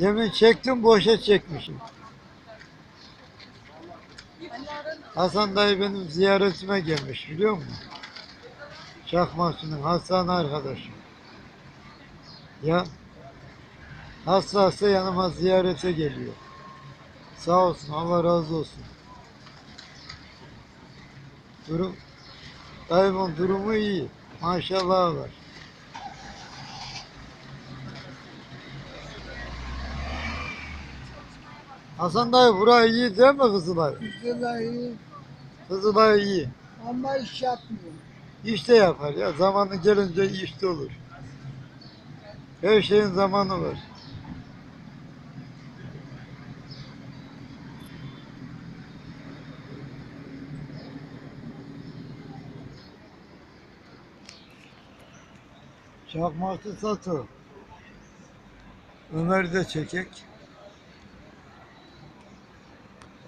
Demin çektim boşa çekmişim. Hasan dayı benim ziyaretime gelmiş biliyor musun? Çakmakçı'nın Hasan arkadaşım. Ya hastası yanıma ziyarete geliyor. Sağ olsun Allah razı olsun. Durum dayımın durumu iyi. Maşallah var. Hasan dayı burayı iyi değil mi Kızılay? Vallahi Kızılay iyi. ama iş yapmıyor. İşte yapar ya. Zamanı gelince işte olur. Her şeyin zamanı var. Çakmakçı Sato. Ömer de çekek.